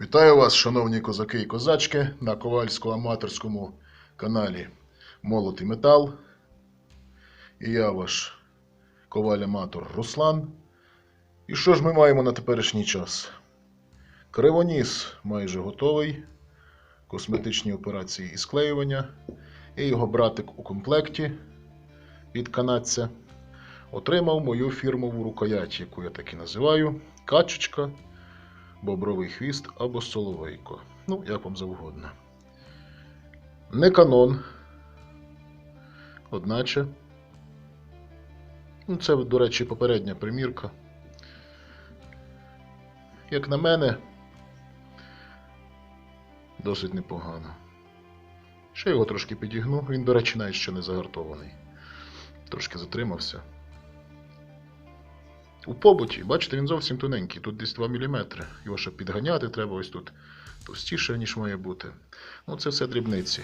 Вітаю вас, шановні козаки і козачки, на ковальсько-аматорському каналі Молот і Метал. І я ваш коваль-аматор Руслан. І що ж ми маємо на теперішній час? Кривоніс майже готовий. Косметичні операції і склеювання. І його братик у комплекті від канадця отримав мою фірмову рукоять, яку я так і називаю качечка бобровий хвіст або соловейко. Ну, як вам завгодно. Не канон. Одначе. Ну, це, до речі, попередня примірка. Як на мене, досить непогано. Ще його трошки підігну. Він, до речі, навіть ще не загартований. Трошки затримався. У побуті, бачите, він зовсім тоненький, тут десь 2 мм. Його ще підганяти треба ось тут товстіше, ніж має бути. Ну, це все дрібниці.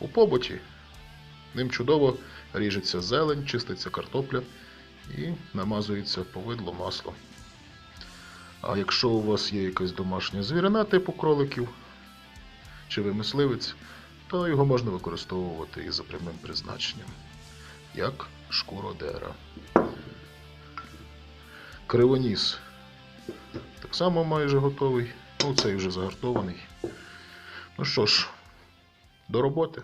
У побуті ним чудово ріжеться зелень, чиститься картопля і намазується повидло масло. А якщо у вас є якась домашня звірина типу кроликів чи ви мисливець, то його можна використовувати і за прямим призначенням, як шкуродера. Кривоніс. Так само майже готовий. Ну, цей вже загартований. Ну що ж, до роботи.